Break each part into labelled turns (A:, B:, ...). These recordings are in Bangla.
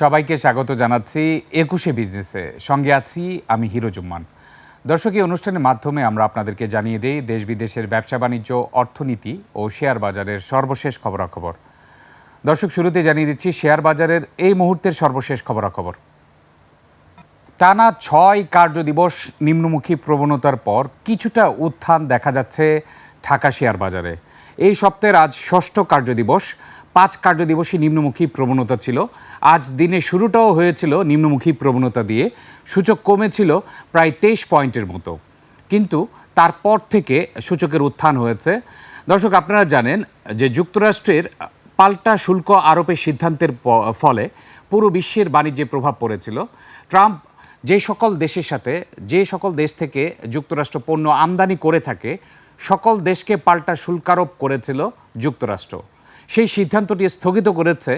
A: সবাইকে স্বাগত জানাচ্ছি একুশে বিজনেসে। সঙ্গে আছি আমি হিরো জুম্মান। দর্শক, এই অনুষ্ঠানের মাধ্যমে আমরা আপনাদেরকে জানিয়ে দেই, দেশ বিদেশের ব্যবসা বাণিজ্য, অর্থনীতি ও শেয়ার বাজারের সর্বশেষ খবরাখবর। দর্শক, শুরুতে জানিয়ে দিচ্ছি, শেয়ার বাজারের এই মুহূর্তের সর্বশেষ খবরাখবর। টানা ছয় কার্য দিবস নিম্নমুখী প্রবণতার পর কিছুটা উত্থান দেখা যাচ্ছে ঢাকা শেয়ার বাজারে। এই সপ্তাহের আজ ষষ্ঠ কার্যদিবস। দিবস পাঁচ কার্য দিবসই নিম্নমুখী প্রবণতা ছিল। আজ দিনের শুরুটাও হয়েছিল নিম্নমুখী প্রবণতা দিয়ে। সূচক কমেছিল প্রায় তেইশ পয়েন্টের মতো। কিন্তু তারপর থেকে সূচকের উত্থান হয়েছে। দর্শক, আপনারা জানেন যে যুক্তরাষ্ট্রের পাল্টা শুল্ক আরোপের সিদ্ধান্তের ফলে পুরো বিশ্বের বাণিজ্যে প্রভাব পড়েছিল। ট্রাম্প যে সকল দেশের সাথে, যে সকল দেশ থেকে যুক্তরাষ্ট্র পণ্য আমদানি করে থাকে, সকল দেশকে পাল্টা শুল্কারোপ করেছিল যুক্তরাষ্ট্র। সেই সিদ্ধান্তটি স্থগিত করেছে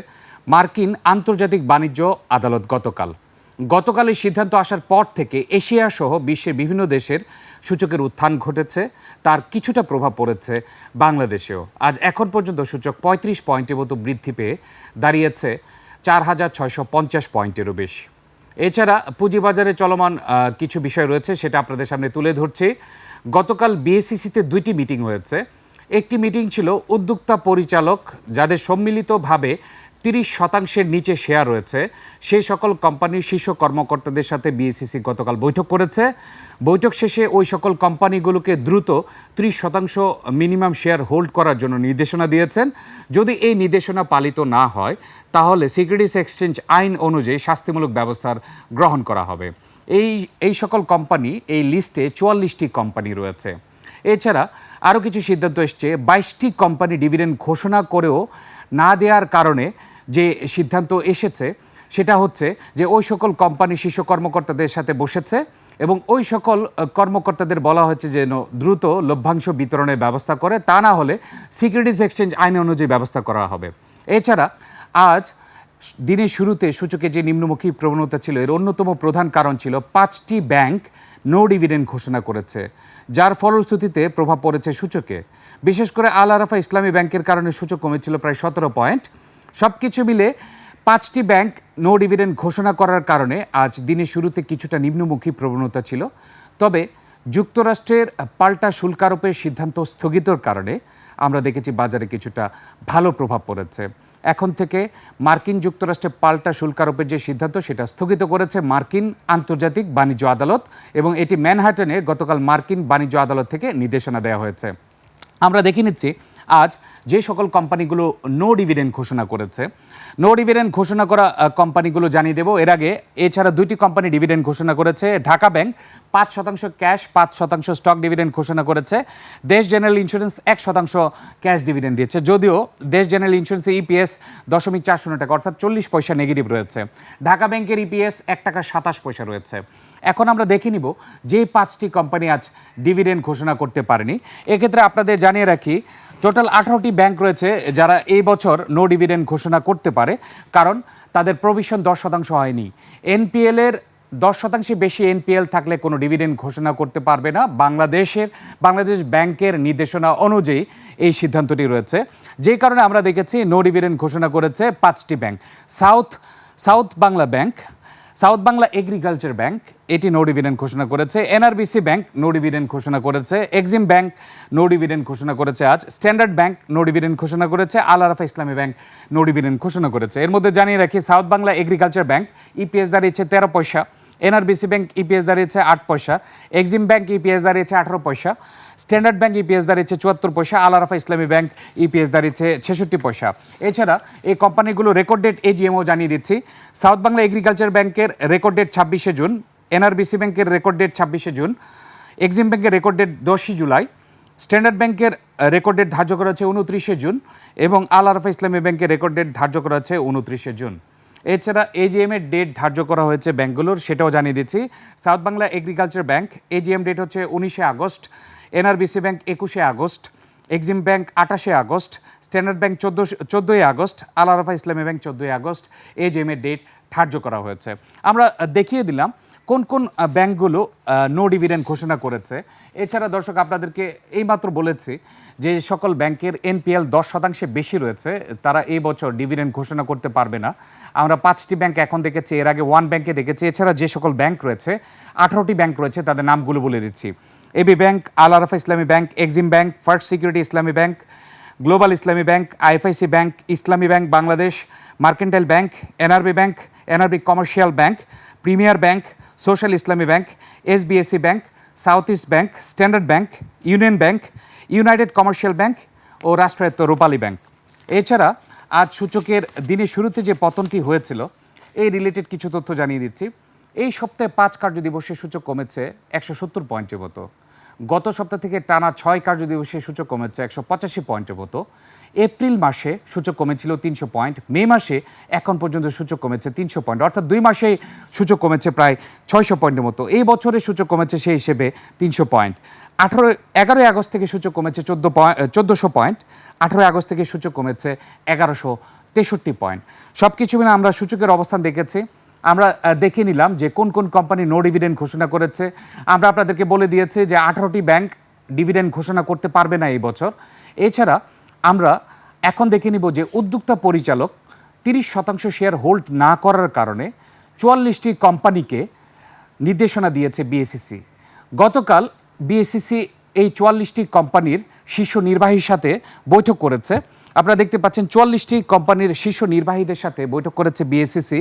A: মার্কিন আন্তর্জাতিক বাণিজ্য আদালত গতকাল। গতকাল এই সিদ্ধান্ত আসার পর থেকে এশিয়া সহ বিশ্বের বিভিন্ন দেশের সূচকের উত্থান ঘটেছে, তার কিছুটা প্রভাব পড়েছে বাংলাদেশেও। আজ এখন পর্যন্ত সূচক পঁয়ত্রিশ পয়েন্টের মতো বৃদ্ধি পেয়ে দাঁড়িয়েছে চার হাজার ছয়শো পঞ্চাশ পয়েন্টেরও বেশি। এছাড়া পুঁজিবাজারে চলমান কিছু বিষয় রয়েছে সেটা আপনাদের সামনে তুলে ধরছি। গতকাল বিএসসিসিতে দুইটি মিটিং হয়েছে। একটি মিটিং ছিল উদ্যোক্তা পরিচালক, যাদের সম্মিলিতভাবে তিরিশ শতাংশের নিচে শেয়ার রয়েছে। সেই সকল কোম্পানির শীর্ষ কর্মকর্তাদের সাথে বিএসসিসি গতকাল বৈঠক করেছে। বৈঠক শেষে ওই সকল কোম্পানিগুলোকে দ্রুত ত্রিশ শতাংশ মিনিমাম শেয়ার হোল্ড করার জন্য নির্দেশনা দিয়েছেন। যদি এই নির্দেশনা পালিত না হয়, তাহলে সিকিউরিটিজ এক্সচেঞ্জ আইন অনুযায়ী শাস্তিমূলক ব্যবস্থার গ্রহণ করা হবে। এই এই সকল কোম্পানি, এই লিস্টে চুয়াল্লিশটি কোম্পানি রয়েছে। এছাড়া আরও কিছু সিদ্ধান্ত এসছে। বাইশটি কোম্পানি ডিভিডেন্ড ঘোষণা করেও না দেওয়ার কারণে যে সিদ্ধান্ত এসেছে, সেটা হচ্ছে যে ওই সকল কোম্পানি শীর্ষ কর্মকর্তাদের সাথে বসেছে এবং ওই সকল কর্মকর্তাদের বলা হয়েছে যেন দ্রুত লভ্যাংশ বিতরণের ব্যবস্থা করে, তা না হলে সিকিউরিটিজ এক্সচেঞ্জ আইন অনুযায়ী ব্যবস্থা করা হবে। এছাড়া আজ দিনের শুরুতে সূচকে যে নিম্নমুখী প্রবণতা ছিল, এর অন্যতম প্রধান কারণ ছিল পাঁচটি ব্যাংক নো ডিভিডেন্ড ঘোষণা করেছে, যার ফলশ্রুতিতে প্রভাব পড়েছে সূচকে। বিশেষ করে আল আরাফা ইসলামী ব্যাংকের কারণে সূচক কমেছিল প্রায় সতেরো পয়েন্ট। সব কিছু মিলে পাঁচটি ব্যাংক নো ডিভিডেন্ড ঘোষণা করার কারণে আজ দিনের শুরুতে কিছুটা নিম্নমুখী প্রবণতা ছিল। তবে যুক্তরাষ্ট্রের পাল্টা শুল্কারোপের সিদ্ধান্ত স্থগিতর কারণে আমরা দেখেছি বাজারে কিছুটা ভালো প্রভাব পড়েছে। এখন থেকে মার্কিন যুক্তরাষ্ট্রে পাল্টা শুল্কারোপের যে সিদ্ধান্ত সেটা স্থগিত করেছে মার্কিন আন্তর্জাতিক বাণিজ্য আদালত এবং এটি ম্যানহাটনে গতকাল মার্কিন বাণিজ্য আদালত থেকে নির্দেশনা দেওয়া হয়েছে। আমরা দেখে নিচ্ছি আজ যে সকল কোম্পানিগুলো নো ডিভিডেন্ড ঘোষণা করেছে নো ডিভিডেন্ড ঘোষণা করা কোম্পানিগুলো জানিয়ে দেবো। এর আগে এছাড়া দুইটি কোম্পানি ডিভিডেন্ড ঘোষণা করেছে, ঢাকা ব্যাংক পাঁচ শতাংশ ক্যাশ পাঁচ শতাংশ স্টক ডিভিডেন্ড ঘোষণা করেছে। দেশ জেনারেল ইন্স্যুরেন্স এক শতাংশ ক্যাশ ডিভিডেন্ড দিয়েছে। যদিও দেশ জেনারেল ইন্স্যুরেন্সে ইপিএস দশমিক চার শূন্য টাকা, অর্থাৎ চল্লিশ পয়সা নেগেটিভ রয়েছে। ঢাকা ব্যাংকের ইপিএস এক টাকা সাতাশ পয়সা রয়েছে। এখন আমরা দেখে নিব যে পাঁচটি কোম্পানি আজ ডিভিডেন্ড ঘোষণা করতে পারেনি। এক্ষেত্রে আপনাদের জানিয়ে রাখি টোটাল আঠারোটি ব্যাংক রয়েছে যারা এই বছর নো ডিভিডেন্ড ঘোষণা করতে পারে, কারণ তাদের প্রভিশন দশ শতাংশ হয়নি। এনপিএল এর দশ শতাংশে বেশি এনপিএল থাকলে কোনো ডিভিডেন্ড ঘোষণা করতে পারবে না। বাংলাদেশের, বাংলাদেশ ব্যাংকের নির্দেশনা অনুযায়ী এই সিদ্ধান্তটি রয়েছে। যে কারণে আমরা দেখেছি নো ডিভিডেন্ড ঘোষণা করেছে পাঁচটি bank south south Bangla bank south Bangla agriculture bank, এটি নো ডিভিডেন্ড ঘোষণা করেছে। এনআরবিসি ব্যাংক নো ডিভিডেন্ড ঘোষণা করেছে। এক্সিম ব্যাংক নো ডিভিডেন্ড ঘোষণা করেছে আজ। স্ট্যান্ডার্ড ব্যাংক নো ডিভিডেন্ড ঘোষণা করেছে। আল Arafah Islami bank no dividend ঘোষণা করেছে। এর মধ্যে জানিয়ে রাখি, south Bangla agriculture bank, EPS দাঁড়িয়েছে তেরো পয়সা। এনআরবিসি ব্যাংক ইপিএস দাঁড়িয়েছে আট পয়সা, এক্সিম ব্যাংক ইপিএস দাঁড়িয়েছে আঠারো পয়সা, স্ট্যান্ডার্ড ব্যাংক ইপিএস দাঁড়িয়েছে চুয়াত্তর পয়সা আল আরাফা ইসলামী ব্যাংক ইপিএস দাঁড়িয়েছে ছেষট্টি পয়সা। এছাড়া এই কোম্পানিগুলো রেকর্ড ডেট এজিএমও জানিয়ে দিচ্ছি। সাউথ বাংলা এগ্রিকালচার ব্যাংকের রেকর্ড ডেট ছাব্বিশে জুন, এনআরবিসি ব্যাংকের রেকর্ড ডেট ছাব্বিশে জুন, এক্সিম ব্যাংকের রেকর্ড ডেট দশই জুলাই, স্ট্যান্ডার্ড ব্যাংকের রেকর্ড ডেট ধার্য করা হচ্ছে উনত্রিশে জুন এবং আল আরাফা ইসলামী ব্যাংকের রেকর্ড ডেট ধার্য করা হচ্ছে উনত্রিশে জুন। এছাড়া এজিএম এর ডেট ধার্য করা হয়েছে ব্যাংকগুলোর সেটাও জানিয়ে দিচ্ছি। South Bangla agriculture bank AGM date হচ্ছে উনিশে আগস্ট এনআরবিসি ব্যাংক একুশে আগস্ট এক্সিম ব্যাংক আঠাশে আগস্ট স্ট্যান্ডার্ড ব্যাংক চোদ্দ, চোদ্দোই আগস্ট আল আরাফা ইসলামী ব্যাংক চোদ্দোই আগস্ট এজিএম এর ডেট ধার্য করা হয়েছে। আমরা দেখিয়ে দিলাম কোন কোন ব্যাংকগুলো নো ডিভিডেন্ড ঘোষণা করেছে। এছাড়া দর্শক, আপনাদেরকে এইমাত্র বলেছি যে সকল ব্যাংকের এনপিএল দশ শতাংশে বেশি রয়েছে, তারা এই বছর ডিভিডেন্ড ঘোষণা করতে পারবে না। আমরা পাঁচটি ব্যাংক এখন দেখেছি, এর আগে ওয়ান ব্যাংকে দেখেছি, এছাড়া যে সকল ব্যাংক রয়েছে, আঠারোটি ব্যাংক রয়েছে, তাদের নামগুলো বলে দিচ্ছি। AB bank Al Arafah Islami bank Exim bank first security Islami bank global Islami bank IFIC bank Islami bank Bangladesh mercantile bank NRB bank NRB commercial bank premier bank social Islami bank SBSC bank south east bank standard bank union bank united commercial bank ও রাষ্ট্রায়ত্ত রূপালী ব্যাংক। এছাড়া আজ সূচকের দিনের শুরুতে যে পতনটি হয়েছিল, এই রিলেটেড কিছু তথ্য জানিয়ে দিচ্ছি। এই সপ্তাহে পাঁচ কার্য দিবসে সূচক কমেছে একশো সত্তর পয়েন্টের মতো। গত সপ্তাহ থেকে টানা ছয় কার্য দিবসে সূচক কমেছে একশো পঁচাশি পয়েন্টের মতো। এপ্রিল মাসে সূচক কমেছিল তিনশো পয়েন্ট, মে মাসে এখন পর্যন্ত সূচক কমেছে তিনশো পয়েন্ট, অর্থাৎ দুই মাসেই সূচক কমেছে প্রায় ছয়শো পয়েন্টের মতো। এই বছরে সূচক কমেছে সেই হিসেবে তিনশো পয়েন্ট। আঠারো এগারোই আগস্ট থেকে সূচক কমেছে চোদ্দ পয়েন্ট চোদ্দোশো পয়েন্ট, আঠারোই আগস্ট থেকে সূচক কমেছে এগারোশো তেষট্টি পয়েন্ট। সব কিছু মিলে আমরা সূচকের অবস্থান দেখেছি। আমরা দেখে নিলাম যে কোন কোন কোম্পানি নো ডিভিডেন্ড ঘোষণা করেছে। আমরা আপনাদেরকে বলে দিয়েছি যে আঠারোটি ব্যাংক ডিভিডেন্ড ঘোষণা করতে পারবে না এই বছর। এছাড়া আমরা এখন দেখে নিব যে উদ্যোক্তা পরিচালক তিরিশ শতাংশ শেয়ার হোল্ড না করার কারণে চুয়াল্লিশটি কোম্পানিকে নির্দেশনা দিয়েছে বিএসসিসি গতকাল বিএসসিসি এই চুয়াল্লিশটি কোম্পানির শীর্ষ নির্বাহীর সাথে বৈঠক করেছে। আপনারা দেখতে পাচ্ছেন চুয়াল্লিশটি কোম্পানির শীর্ষ নির্বাহীদের সাথে বৈঠক করেছে বিএসসিসি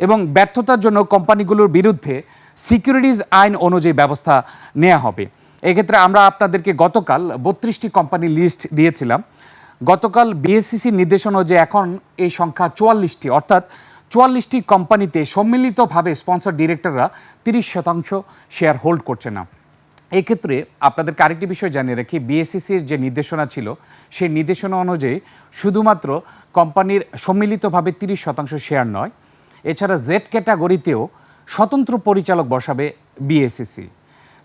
A: এবং ব্যর্থতার জন্য কোম্পানিগুলোর বিরুদ্ধে সিকিউরিটিজ আইন অনুযায়ী ব্যবস্থা নেওয়া হবে। এক্ষেত্রে আমরা আপনাদেরকে গতকাল বত্রিশটি কোম্পানি লিস্ট দিয়েছিলাম। গতকাল বিএসসিসির নির্দেশনা যে এখন এই সংখ্যা চুয়াল্লিশটি, অর্থাৎ চুয়াল্লিশটি কোম্পানিতে সম্মিলিতভাবে স্পন্সর ডিরেক্টররা তিরিশ শতাংশ শেয়ার হোল্ড করছে না। এক্ষেত্রে আপনাদেরকে আরেকটি বিষয় জানিয়ে রাখি বিএসসিসির যে নির্দেশনা ছিল, সেই নির্দেশনা অনুযায়ী শুধুমাত্র কোম্পানির সম্মিলিতভাবে তিরিশ শতাংশ শেয়ার নয়, এছাড়া জেড ক্যাটাগরিতেও স্বতন্ত্র পরিচালক বসাবে বিএসসিসি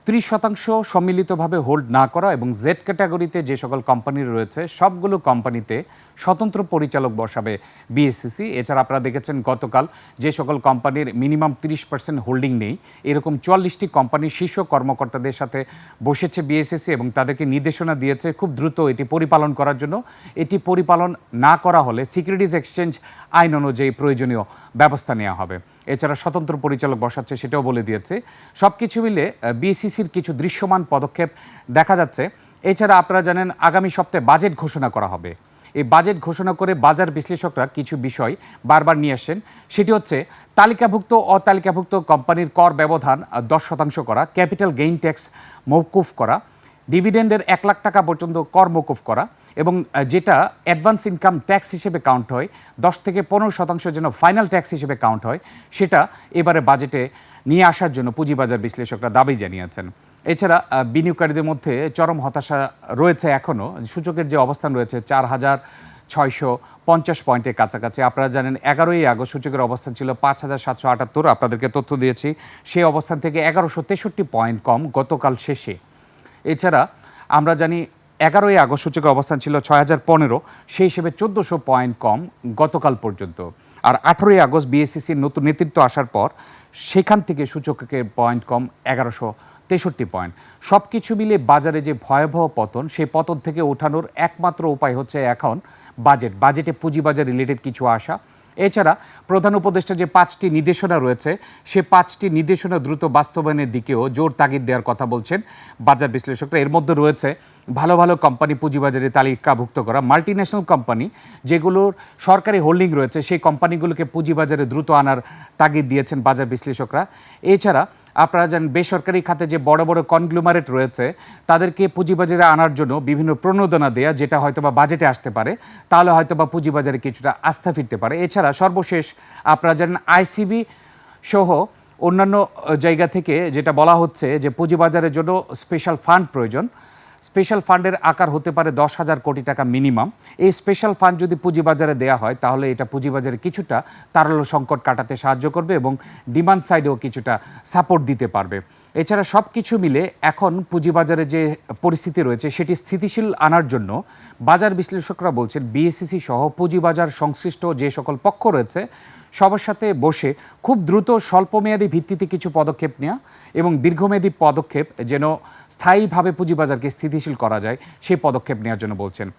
A: ত্রিশ শতাংশ সম্মিলিতভাবে হোল্ড না করা এবং জেড ক্যাটাগরিতে যে সকল কোম্পানি রয়েছে, সবগুলো কোম্পানিতে স্বতন্ত্র পরিচালক বসাবে বিএসসিসি এছাড়া আপনারা দেখেছেন গতকাল যে সকল কোম্পানির মিনিমাম তিরিশ পার্সেন্ট হোল্ডিং নেই। এরকম চুয়াল্লিশটি কোম্পানির শীর্ষ কর্মকর্তাদের সাথে বসেছে বিএসসিসি এবং তাদেরকে নির্দেশনা দিয়েছে খুব দ্রুত এটি পরিপালন করার জন্য। এটি পরিপালন না করা হলে সিকিউরিটিজ এক্সচেঞ্জ আইন অনুযায়ী প্রয়োজনীয় ব্যবস্থা নেওয়া হবে। এছাড়া স্বতন্ত্র পরিচালক বসাচ্ছে, সেটাও বলে দিয়েছে। সব কিছু মিলে বিএসসিসির কিছু দৃশ্যমান পদক্ষেপ দেখা যাচ্ছে। এছাড়া আপনারা জানেন, আগামী সপ্তাহে বাজেট ঘোষণা করা হবে। এই বাজেট ঘোষণা করে বাজার বিশ্লেষকরা কিছু বিষয় বারবার নিয়ে আসেন। সেটি হচ্ছে, তালিকাভুক্ত, অতালিকাভুক্ত কোম্পানির কর ব্যবধান দশ শতাংশ করা, ক্যাপিটাল গেইন ট্যাক্স মৌকুফ করা। ডিভিডেন্ডের এক লাখ টাকা পর্যন্ত কর মৌকুফ করা এবং যেটা অ্যাডভান্স ইনকাম ট্যাক্স হিসেবে কাউন্ট হয়, দশ থেকে পনেরো শতাংশ যেন ফাইনাল ট্যাক্স হিসেবে কাউন্ট হয়, সেটা এবারে বাজেটে নিয়ে আসার জন্য পুঁজিবাজার বিশ্লেষকরা দাবি জানিয়েছেন। এছাড়া বিনিয়োগকারীদের মধ্যে চরম হতাশা রয়েছে এখনও সূচকের যে অবস্থান রয়েছে, চার হাজার ছয়শো পঞ্চাশ পয়েন্টের কাছাকাছি। আপনারা জানেন, এগারোই আগস্ট সূচকের অবস্থান ছিল পাঁচ হাজার সাতশো আটাত্তর। আপনাদেরকে তথ্য দিয়েছি সেই অবস্থান থেকে এগারোশো তেষট্টি পয়েন্ট কম গতকাল শেষে। এছাড়া আমরা জানি এগারোই আগস্ট সূচকের অবস্থান ছিল ছয় হাজার পনেরো, সেই হিসেবে চোদ্দোশো পয়েন্ট কম গতকাল পর্যন্ত। আর আঠেরোই আগস্ট বিএসসিসির নতুন নেতৃত্ব আসার পর সেখান থেকে সূচকের পয়েন্ট কম এগারোশো তেষট্টি পয়েন্ট। সব কিছু মিলে বাজারে যে ভয়াবহ পতন, সেই পতন থেকে ওঠানোর একমাত্র উপায় হচ্ছে এখন বাজেট। বাজেটে পুঁজিবাজার রিলেটেড কিছু আসা এছাড়া প্রধান উপদেষ্টা যে পাঁচটি নির্দেশনা রয়েছে, সে পাঁচটি নির্দেশনা দ্রুত বাস্তবায়নের দিকেও জোর তাগিদ দেওয়ার কথা বলছেন বাজার বিশ্লেষকরা। এর মধ্যে রয়েছে ভালো ভালো কোম্পানি পুঁজিবাজারে তালিকাভুক্ত করা মাল্টি ন্যাশনাল কোম্পানি যেগুলোর সরকারি হোল্ডিং রয়েছে, সেই কোম্পানিগুলোকে পুঁজিবাজারে দ্রুত আনার তাগিদ দিয়েছেন বাজার বিশ্লেষকরা। এছাড়া আপনারা জানেন বেসরকারি খাতে যে বড় বড় কনগ্লুমারেট রয়েছে, তাদেরকে পুঁজিবাজারে আনার জন্য বিভিন্ন প্রণোদনা দেয়া, যেটা হয়তো বা বাজেটে আসতে পারে, তাহলে হয়তো বা পুঁজিবাজারে কিছুটা আস্থা ফিরতে পারে। এছাড়া সর্বশেষ আপনারা জানেন আইসিবি সহ অন্যান্য জায়গা থেকে যেটা বলা হচ্ছে যে পুঁজিবাজারের জন্য স্পেশাল ফান্ড প্রয়োজন। স্পেশাল ফান্ডের আকার হতে পারে দশ হাজার কোটি টাকা মিনিমাম। এই স্পেশাল ফান্ড যদি পুঁজিবাজারে দেওয়া হয়, তাহলে এটা পুঁজিবাজারে কিছুটা তারল্য সংকট কাটাতে সাহায্য করবে এবং ডিমান্ড সাইডেও কিছুটা সাপোর্ট দিতে পারবে। এছাড়া সব কিছু মিলে এখন পুঁজিবাজারে যে পরিস্থিতি রয়েছে, সেটি স্থিতিশীল আনার জন্য বাজার বিশ্লেষকরা বলছেন বিএসসিসি সহ পুঁজিবাজার সংশ্লিষ্ট যে সকল পক্ষ রয়েছে সবার সাথে বসে খুব দ্রুত স্বল্পমেয়াদী ভিত্তিতে কিছু পদক্ষেপ নেওয়া এবং দীর্ঘমেয়াদী পদক্ষেপ যেন স্থায়ীভাবে পুঁজিবাজারকে স্থিতিশীল করা যায়, সেই পদক্ষেপ নেওয়ার জন্য বলছেন।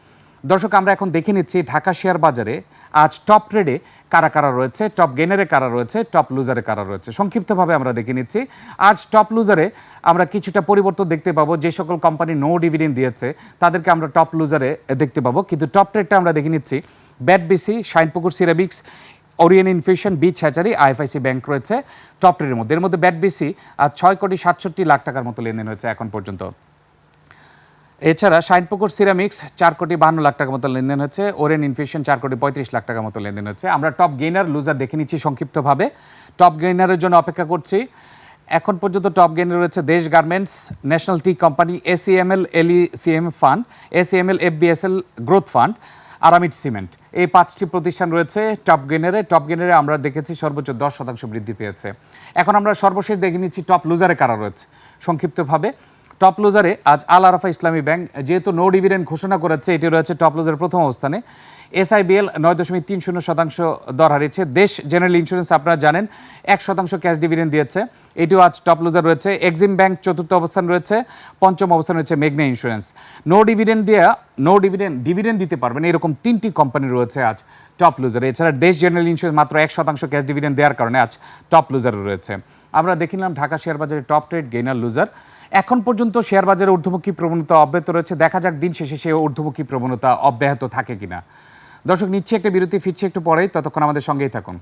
A: দর্শক, আমরা এখন দেখে নিচ্ছি ঢাকা শেয়ার বাজারে আজ টপ ট্রেডে কারা কারা রয়েছে, টপ গেনারে কারা রয়েছে, টপ লুজারে কারা রয়েছে। সংক্ষিপ্তভাবে আমরা দেখে নিচ্ছি, আজ টপ লুজারে আমরা কিছুটা পরিবর্তন দেখতে পাবো। যে সকল কোম্পানি নো ডিভিডেন্ড দিয়েছে, তাদেরকে আমরা টপ লুজারে দেখতে পাবো। কিন্তু টপ ট্রেডটা আমরা দেখে নিচ্ছি BAT BC Shinepukur ceramics Orion infusion beach hatchery, IFIC bank রয়েছে টপ ট্রেডের মধ্যে। এর মধ্যে ব্যাট বিসি ছয় কোটি সাতষট্টি লাখ টাকার মতো লেনদেন হয়েছে এখন পর্যন্ত। এছাড়া শাইনপুকুর সিরামিক্স, চার কোটি বাহান্ন লাখ টাকার মতো লেনদেন হচ্ছে ওরেন ইনফিউশন চার কোটি পঁয়ত্রিশ লাখ টাকার মতো লেনদেন হচ্ছে আমরা টপ গেইনার লুজার দেখে নিচ্ছি সংক্ষিপ্তভাবে। টপ গেইনারের জন্য অপেক্ষা করছি। এখন পর্যন্ত টপ গেইনার রয়েছে Desh garments national tea company ACML LE CM fund ACML FBSL growth fund Aramit cement. এই পাঁচটি প্রতিষ্ঠান রয়েছে টপ গেনারে টপ গেনারে আমরা দেখেছি সর্বোচ্চ দশ শতাংশ বৃদ্ধি পেয়েছে। এখন আমরা সর্বশেষ দেখে নিচ্ছি টপ লুজারে কারা রয়েছে। সংক্ষিপ্তভাবে টপ লুজারে আজ আল আরাফা ইসলামী ব্যাংক যেহেতু নো ডিভিডেন্ড ঘোষণা করেছে, এটি রয়েছে টপ লুজারের প্রথম অবস্থানে। এসআইবিএল নয় দশমিক তিন শূন্য শতাংশ দর হারিয়েছে। দেশ জেনারেল ইন্স্যুরেন্স আপনারা জানেন, এক শতাংশ ক্যাশ ডিভিডেন্ড দিয়েছে। এটিও আজ টপ লুজার রয়েছে। এক্সিম ব্যাংক চতুর্থ অবস্থান রয়েছে, পঞ্চম অবস্থান রয়েছে মেঘনা ইন্স্যুরেন্স। নো ডিভিডেন্ড দিয়ে নো ডিভিডেন্ড ডিভিডেন্ড দিতে পারবেন, এরকম তিনটি কোম্পানি রয়েছে আজ। টপ লুজার এছাড়া দেশ জেনারেল ইন্স্যুরেন্স মাত্র এক শতাংশ ক্যাশ ডিভিডেন্ড দেওয়ার কারণে আজ টপ লুজার রয়েছে। আমরা দেখিলাম ঢাকা শেয়ার বাজারে টপ ট্রেড গেইনার লুজার এখন পর্যন্ত শেয়ার বাজারে ঊর্ধ্বমুখী প্রবণতা অব্যাহত রয়েছে। দেখা যাক দিন শেষে সে ঊর্ধ্বমুখী প্রবণতা অব্যাহত থাকে কিনা। দর্শক, নিচ্ছে একটা বিরতি, ফিরছে একটু পরেই। ততক্ষণ আমাদের সঙ্গেই থাকুন।